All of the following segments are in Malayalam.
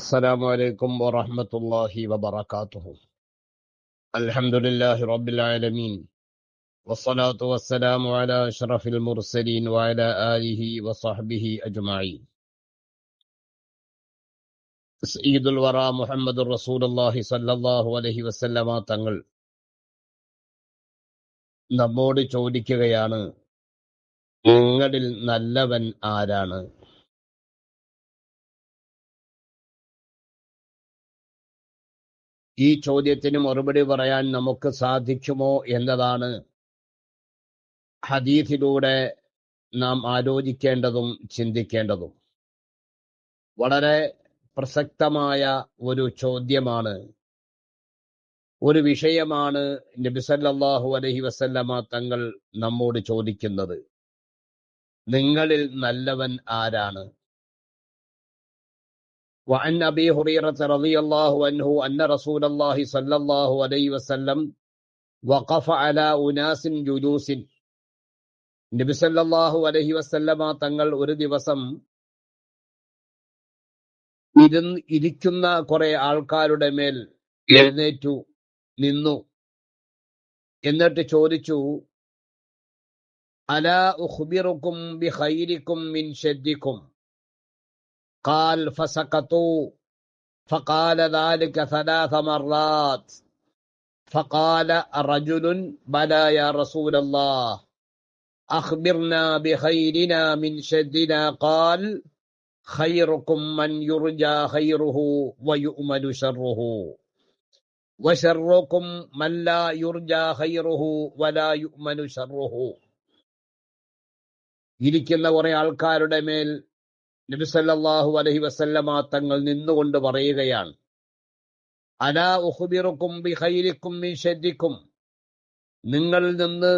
السلام عليكم ورحمة الله وبركاته الحمد لله رب العالمين والصلاة والسلام على أشرف المرسلين وعلى آله وصحبه أجمعين سيد الورى محمد رسول الله صلى الله عليه وسلم തങ്ങൾ നമ്മോട് ചോദിക്കുകയാണ് നിങ്ങളിൽ നല്ലവൻ ആരാണ് ഈ ചോദ്യത്തിന് മറുപടി പറയാൻ നമുക്ക് സാധിക്കുമോ എന്നതാണ് ഹദീഫിലൂടെ നാം ആലോചിക്കേണ്ടതും ചിന്തിക്കേണ്ടതും. വളരെ പ്രസക്തമായ ഒരു ചോദ്യമാണ്. ഒരു വിഷയമാണ് നബിസല്ലാഹു അലഹി വസല്ലമ തങ്ങൾ നമ്മോട് ചോദിക്കുന്നത്. നിങ്ങളിൽ നല്ലവൻ ആരാണ്? وعن أبي هريرة رضي الله عنه أن رسول الله صلى الله عليه وسلم وقف على أناس جلوس നബി സല്ലല്ലാഹു അലൈഹി വസല്ലമ തങ്ങൾ ഒരു ദിവസം ഇരുന്ന് ഇരിക്കുന്ന കുറെ ആൾക്കാരുടെ മേൽ എഴുന്നേറ്റു നിന്നു എന്നിട്ട് ചോദിച്ചു അലാ ഉഖ്ബിറുക്കും ബിഖൈരിക്കും മിൻ ഷദ്ദിക്കും قال فسكتوا فقال ذلك ثلاث مرات فقال رجل بلى يا رسول الله أخبرنا بخيرنا من شدنا قال خيركم من يرجى خيره ويؤمل شره وشركم من لا يرجى خيره ولا يؤمن شره ഇരിക്കുന്ന കുറെ ആൾക്കാരുടെ മേൽ നബി അലഹി വസല്ലമ തങ്ങൾ നിന്നുകൊണ്ട് പറയുകയാണ് അലാ ഉഹുബിറുക്കും ബിഹൈരിക്കും ഷർരിക്കും നിങ്ങളിൽ നിന്ന്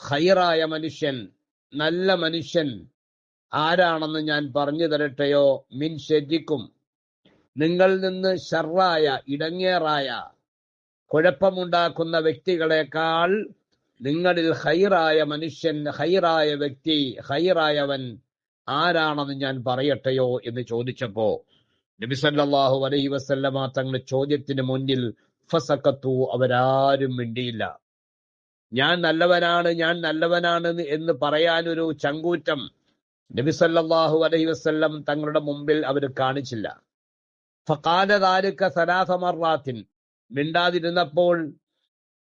ഹൈറായ മനുഷ്യൻ നല്ല മനുഷ്യൻ ആരാണെന്ന് ഞാൻ പറഞ്ഞു തരട്ടെയോ? മിൻ ഷെജിക്കും നിങ്ങളിൽ നിന്ന് ഷർറായ ഇടങ്ങേറായ കുഴപ്പമുണ്ടാക്കുന്ന വ്യക്തികളെക്കാൾ നിങ്ങളിൽ ഹൈറായ മനുഷ്യൻ ഹൈറായ വ്യക്തി ഹൈറായവൻ ആരാണെന്ന് ഞാൻ പറയട്ടെയോ എന്ന് ചോദിച്ചപ്പോ നബിസല്ലാഹു അലൈഹി വസല്ലമ തങ്ങളുടെ ചോദ്യത്തിന് മുന്നിൽ ഫസക്കത്തു അവരാരും മിണ്ടിയില്ല. ഞാൻ നല്ലവനാണ് ഞാൻ നല്ലവനാണ് എന്ന് പറയാനൊരു ചങ്കൂറ്റം നബിസല്ലാഹു അലൈഹി വസ്ല്ലം തങ്ങളുടെ മുമ്പിൽ അവർ കാണിച്ചില്ല. ഫക്കാലതാലുക്ക സലാസമറാത്തിൻ മിണ്ടാതിരുന്നപ്പോൾ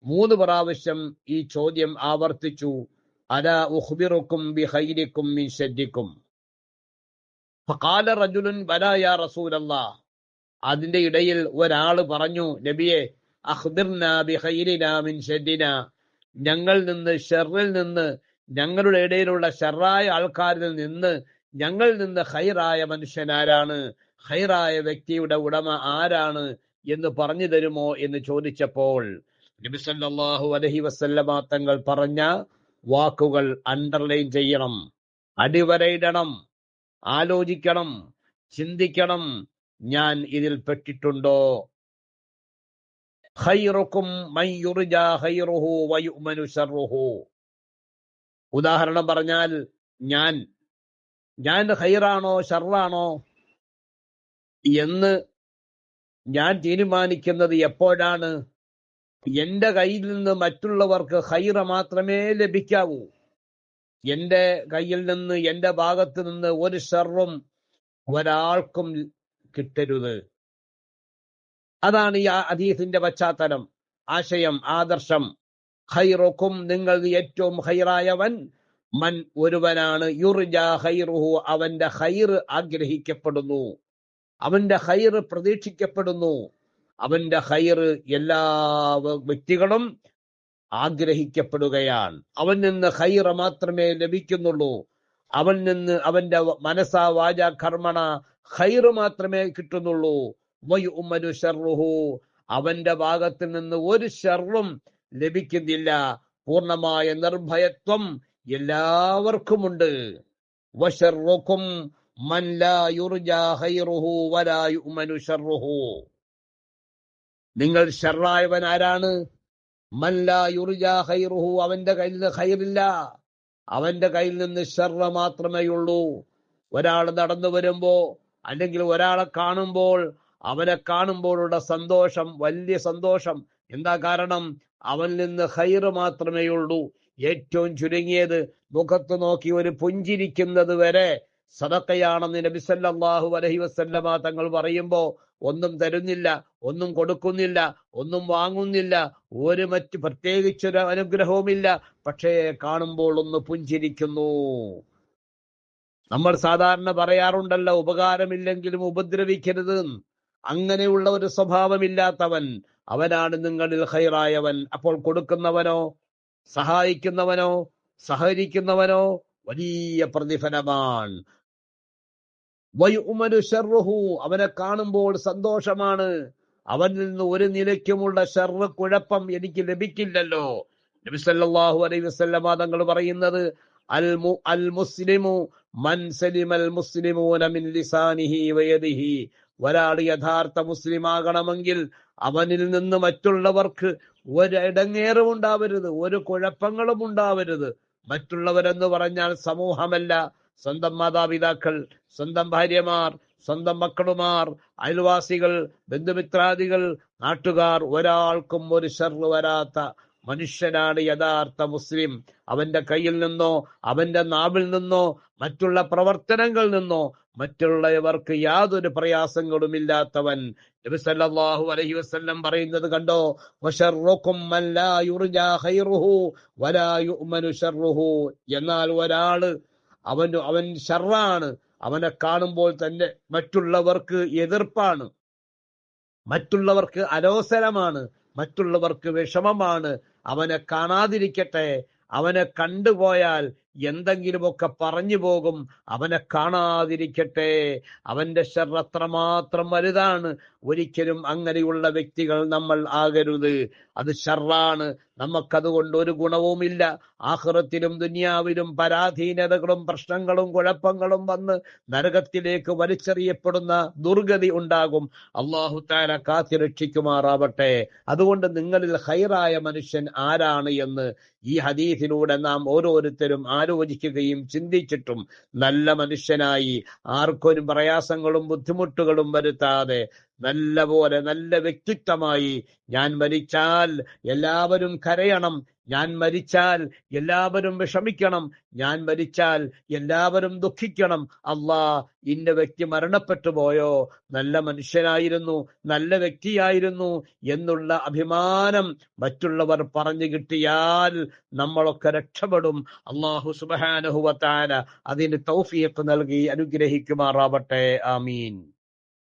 മൂന്ന് പ്രാവശ്യം ഈ ചോദ്യം ആവർത്തിച്ചു. അല بخيركم من മിൻ فقال رجل بلا يا رسول الله അതിന്റെ ഇടയിൽ ഒരാൾ പറഞ്ഞു നബിയെ അഖ്ബിർന ബിഖൈരിന മിൻ ഷദ്ദിന ഞങ്ങൾ നിന്ന് ഷെറിൽ നിന്ന് ഞങ്ങളുടെ ഇടയിലുള്ള ഷെറായ ആൾക്കാരിൽ നിന്ന് ഞങ്ങൾ നിന്ന് ഹൈറായ മനുഷ്യനാരാണ്? ഹൈറായ വ്യക്തിയുടെ ഉടമ ആരാണ് എന്ന് പറഞ്ഞു തരുമോ? എന്ന് ചോദിച്ചപ്പോൾ നബി സല്ലല്ലാഹു അലൈഹി വസല്ലമ തങ്ങൾ പറഞ്ഞ വാക്കുകൾ അണ്ടർലൈൻ ചെയ്യണം അടിവരയിടണം ആലോചിക്കണം ചിന്തിക്കണം. ഞാൻ ഇതിൽ പെട്ടിട്ടുണ്ടോ? ഖൈറുക്കും ഉദാഹരണം പറഞ്ഞാൽ ഞാൻ ഞാൻ ഹൈറാണോ ഷർറാണോ എന്ന് ഞാൻ തീരുമാനിക്കുന്നത് എപ്പോഴാണ്? എന്റെ കയ്യിൽ നിന്ന് മറ്റുള്ളവർക്ക് ഹൈറ മാത്രമേ ലഭിക്കാവൂ. എന്റെ കയ്യിൽ നിന്ന് എന്റെ ഭാഗത്ത് നിന്ന് ഒരു ഷർറും ഒരാൾക്കും കിട്ടരുത്. അതാണ് ഈ ഹദീസിന്റെ പശ്ചാത്തലം. ആശയം ആദർശം. ഖൈറുക്കും നിങ്ങൾ ഏറ്റവും ഹൈറായവൻ മൻ ഒരുവനാണ്. യുർജ ഹൈറുഹു അവന്റെ ഹൈർ ആഗ്രഹിക്കപ്പെടുന്നു. അവന്റെ ഹൈർ പ്രതീക്ഷിക്കപ്പെടുന്നു. അവന്റെ ഹൈർ എല്ലാ വ്യക്തികളും ആഗ്രഹിക്കപ്പെടുകയാണ്. അവൻ നിന്ന് ഹൈറ മാത്രമേ ലഭിക്കുന്നുള്ളൂ. അവൻ നിന്ന് അവന്റെ മനസ്സ വാച കർമ്മണ ഹൈറ് മാത്രമേ കിട്ടുന്നുള്ളൂ. വയുമനു അവന്റെ ഭാഗത്ത് നിന്ന് ഒരു ഷർറും ലഭിക്കുന്നില്ല. പൂർണമായ നിർഭയത്വം എല്ലാവർക്കുമുണ്ട്. വഷർക്കും മൻ ലാ യുർജാ ഹൈറുഹു വലാ യുഅ്മനു ഷർറുഹു നിങ്ങൾ ഷർറായവൻ ആരാണ് ഖൈറുഹു അവന്റെ കയ്യിൽ നിന്ന് ഖൈറില്ല. അവന്റെ കയ്യിൽ നിന്ന് ഷർറ മാത്രമേ ഉള്ളൂ. ഒരാൾ നടന്നു വരുമ്പോ അല്ലെങ്കിൽ ഒരാളെ കാണുമ്പോൾ അവനെ കാണുമ്പോഴുള്ള സന്തോഷം വലിയ സന്തോഷം. എന്താ കാരണം? അവനിൽ നിന്ന് ഹൈറ് മാത്രമേ ഉള്ളൂ. ഏറ്റവും ചുരുങ്ങിയത് മുഖത്ത് നോക്കി ഒരു പുഞ്ചിരിക്കുന്നത് വരെ സദക്കയാണെന്ന് നബിസല്ലാഹു അലൈഹി വസല്ലമ തങ്ങൾ പറയുമ്പോ ഒന്നും തരുന്നില്ല ഒന്നും കൊടുക്കുന്നില്ല ഒന്നും വാങ്ങുന്നില്ല ഒരു മറ്റ് പ്രത്യേകിച്ചൊരു അനുഗ്രഹവുമില്ല പക്ഷേ കാണുമ്പോൾ ഒന്ന് പുഞ്ചിരിക്കുന്നു. നമ്മൾ സാധാരണ പറയാറുണ്ടല്ലോ ഉപകാരമില്ലെങ്കിലും ഉപദ്രവിക്കരുത്. അങ്ങനെയുള്ള ഒരു സ്വഭാവമില്ലാത്തവൻ അവനാണ് നിങ്ങളിൽ ഹൈറായവൻ അപ്പോൾ കൊടുക്കുന്നവനോ സഹായിക്കുന്നവനോ സഹകരിക്കുന്നവനോ വലിയ പ്രതിഫലമാണ്. വയുമനു ഷെറുഹു അവനെ കാണുമ്പോൾ സന്തോഷമാണ്. അവനിൽ നിന്ന് ഒരു നിലയ്ക്കുമുള്ള ഷർറ് കുഴപ്പം എനിക്ക് ലഭിക്കില്ലല്ലോ. നബി സല്ലല്ലാഹു അലൈഹി വസല്ലമ തങ്ങൾ പറയുന്നത് അൽ അൽ മുസ്ലിമു മൻ സലിമൽ മുസ്ലിമൂന മിൻ ഒരാൾ യഥാർത്ഥ മുസ്ലിം ആകണമെങ്കിൽ അവനിൽ നിന്ന് മറ്റുള്ളവർക്ക് ഒരിടങ്ങേറും ഉണ്ടാവരുത് ഒരു കുഴപ്പങ്ങളും ഉണ്ടാവരുത്. മറ്റുള്ളവരെന്ന് പറഞ്ഞാൽ സമൂഹമല്ല സ്വന്തം മാതാപിതാക്കൾ സ്വന്തം ഭാര്യമാർ സ്വന്തം മക്കളുമാർ അയൽവാസികൾ ബന്ധുമിത്രാദികൾ നാട്ടുകാർ ഒരാൾക്കും ഒരു ഷെറു വരാത്ത മനുഷ്യനാണ് യഥാർത്ഥ മുസ്ലിം. അവന്റെ കയ്യിൽ നിന്നോ അവന്റെ നാവിൽ നിന്നോ മറ്റുള്ള പ്രവർത്തനങ്ങളിൽ നിന്നോ മറ്റുള്ളവർക്ക് യാതൊരു പ്രയാസങ്ങളും ഇല്ലാത്തവൻ. നബി സല്ലല്ലാഹു അലൈഹി വസല്ലം പറയുന്നത് കണ്ടോ? വശർറുക്കും മല്ലാ യുർജാ ഖൈറുഹു വലാ യുഅ്മനു ശർറുഹു എന്നാൽ ഒരാൾ അവൻ അവൻ ഷർറാണ് അവനെ കാണുമ്പോൾ തന്നെ മറ്റുള്ളവർക്ക് എതിർപ്പാണ്. മറ്റുള്ളവർക്ക് അലോസരമാണ്. മറ്റുള്ളവർക്ക് വിഷമമാണ്. അവനെ കാണാതിരിക്കട്ടെ. അവനെ കണ്ടുപോയാൽ എന്തെങ്കിലുമൊക്കെ പറഞ്ഞു പോകും. അവനെ കാണാതിരിക്കട്ടെ. അവന്റെ ഷർ അത്രമാത്രം വലുതാണ്. ഒരിക്കലും അങ്ങനെയുള്ള വ്യക്തികൾ നമ്മൾ ആകരുത്. അത് ഷർറാണ് നമുക്കതുകൊണ്ട് ഒരു ഗുണവുമില്ല. ആഹ്റത്തിലും ദുനിയാവിലും പരാധീനതകളും പ്രശ്നങ്ങളും കുഴപ്പങ്ങളും വന്ന് നരകത്തിലേക്ക് വലിച്ചെറിയപ്പെടുന്ന ദുർഗതി ഉണ്ടാകും. അള്ളാഹു താര കാത്തിരക്ഷിക്കുമാറാവട്ടെ അതുകൊണ്ട് നിങ്ങളിൽ ഹൈറായ മനുഷ്യൻ ആരാണ് എന്ന് ഈ ഹദീസിലൂടെ നാം ഓരോരുത്തരും ആലോചിക്കുകയും ചിന്തിച്ചിട്ടും നല്ല മനുഷ്യനായി ആർക്കൊരു പ്രയാസങ്ങളും ബുദ്ധിമുട്ടുകളും വരുത്താതെ നല്ല പോലെ നല്ല വ്യക്തിത്വമായി ഞാൻ മരിച്ചാൽ എല്ലാവരും കരയണം. ഞാൻ മരിച്ചാൽ എല്ലാവരും വിഷമിക്കണം. ഞാൻ മരിച്ചാൽ എല്ലാവരും ദുഃഖിക്കണം. അള്ളാ ഇന്ന വ്യക്തി മരണപ്പെട്ടു പോയോ? നല്ല മനുഷ്യനായിരുന്നു നല്ല വ്യക്തിയായിരുന്നു എന്നുള്ള അഭിമാനം മറ്റുള്ളവർ പറഞ്ഞു കിട്ടിയാൽ നമ്മളൊക്കെ രക്ഷപ്പെടും. അള്ളാഹു സുബാനഹുവത്താന അതിന് തൗഫിയത്ത് നൽകി അനുഗ്രഹിക്കുമാറാവട്ടെ. ആമീൻ.